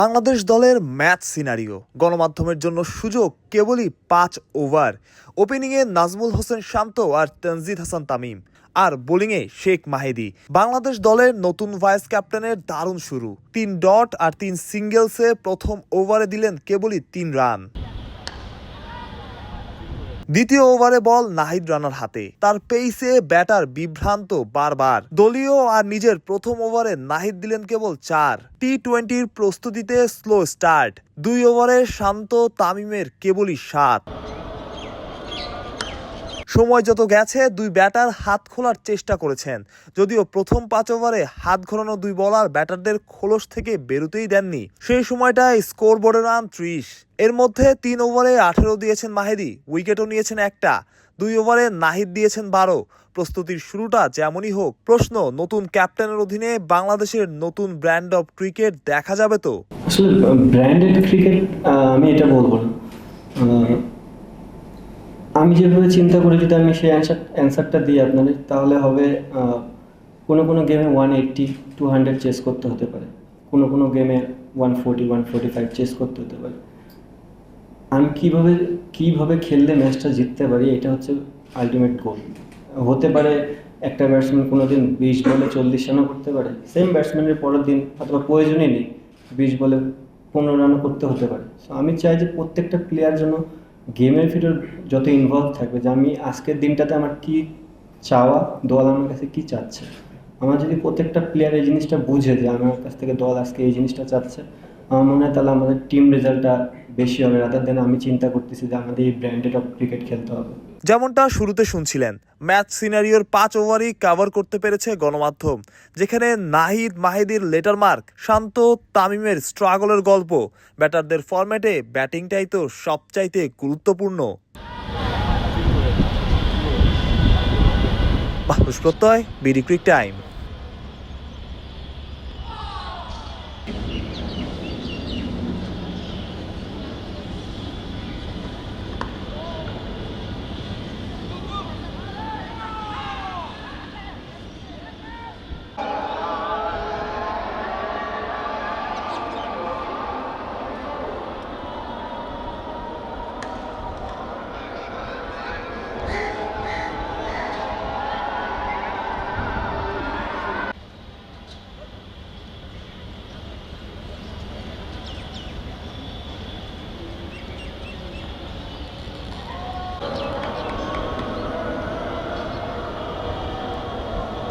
বাংলাদেশ দলের match scenario. গণমাধ্যমের জন্য সুযোগ কেবলই পাঁচ ওভার। ওপেনিংয়ে নাজমুল হোসেন শান্ত আর তনজিদ হাসান তামিম। আর বোলিংয়ে শেখ মাহেদি। বাংলাদেশ দলের নতুন ভাইস ক্যাপ্টেনের দারুণ শুরু। তিন ডট আর তিন সিঙ্গেলসে প্রথম ওভারে দিলেন কেবলই তিন রান। দ্বিতীয় ওভারে বল নাহিদ রানার হাতে। তার পেইসে ব্যাটার বিভ্রান্ত বারবার। দলীয় আর নিজের প্রথম ওভারে নাহিদ দিলেন কেবল চার। টি টোয়েন্টির প্রস্তুতিতে স্লো স্টার্ট। দুই ওভারে শান্ত তামিমের কেবলই সাত। সময় যত গেছে, দুই ব্যাটার হাত খোলার চেষ্টা করেছেন। যদিও প্রথম পাঁচ ওভারে হাত ঘোরানো দুই বলার ব্যাটারদের খোলস থেকে বেরোতেই দেননি। সেই সময়টায় স্কোর বোর্ডে রান ত্রিশ। এর মধ্যে তিন ওভারে আঠেরো দিয়েছেন মাহেদি, উইকেটও নিয়েছেন একটা। দুই ওভারে নাহিদ দিয়েছেন বারো। প্রস্তুতির শুরুটা যেমনই হোক, প্রশ্ন, নতুন ক্যাপ্টেনের অধীনে বাংলাদেশের নতুন ব্র্যান্ড অফ ক্রিকেট দেখা যাবে তো? ব্র্যান্ডেড ক্রিকেট আমি এটা বলব আমি যেভাবে চিন্তা করি যদি আমি সেই অ্যান্সার অ্যান্সারটা দিই আপনাদের, তাহলে হবে কোনো কোনো গেমে one eighty two hundred chase করতে হতে পারে। কোনো কোনো গেমে one forty one forty five chase করতে হতে পারে। আমি কীভাবে কীভাবে খেললে ম্যাচটা জিততে পারি, এটা হচ্ছে আলটিমেট গোল হতে পারে একটা ব্যাটসম্যান কোনো দিন বিশ বলে চল্লিশ রানও করতে পারে সেম ব্যাটসম্যানের পরের দিন অথবা প্রয়োজনই নেই, বিশ বলে পনেরো রানও করতে হতে পারে। সো আমি চাই যে প্রত্যেকটা প্লেয়ার যেন গেমের ভিতর যত ইনভলভ থাকবে, যে আমি আজকের দিনটাতে আমার কি চাওয়া, দল আমার কাছে কি চাচ্ছে? আমার যদি প্রত্যেকটা প্লেয়ার এই জিনিসটা বুঝে যে আমার কাছ থেকে দল আজকে এই জিনিসটা চাচ্ছে, আমার মনে হয় তাহলে আমাদের টিম রেজাল্টটা বেশি হবে রাদার দেন আমি চিন্তা করতেছি যে আমাদের এই ব্র্যান্ডেড অফ ক্রিকেট খেলতে হবে। যেমনটা শুরুতে শুনছিলেন, ম্যাচ সিনারিওর পাঁচ ওভারই কাভার করতে পেরেছে গণমাধ্যম, যেখানে নাহিদ মাহিদির লেটার মার্ক শান্ত তামিমের স্ট্রাগলের গল্প, ব্যাটারদের ফরম্যাটে ব্যাটিংটাই তো সবচাইতে গুরুত্বপূর্ণ। প্রত্যয় বিডি ক্রিক টাইম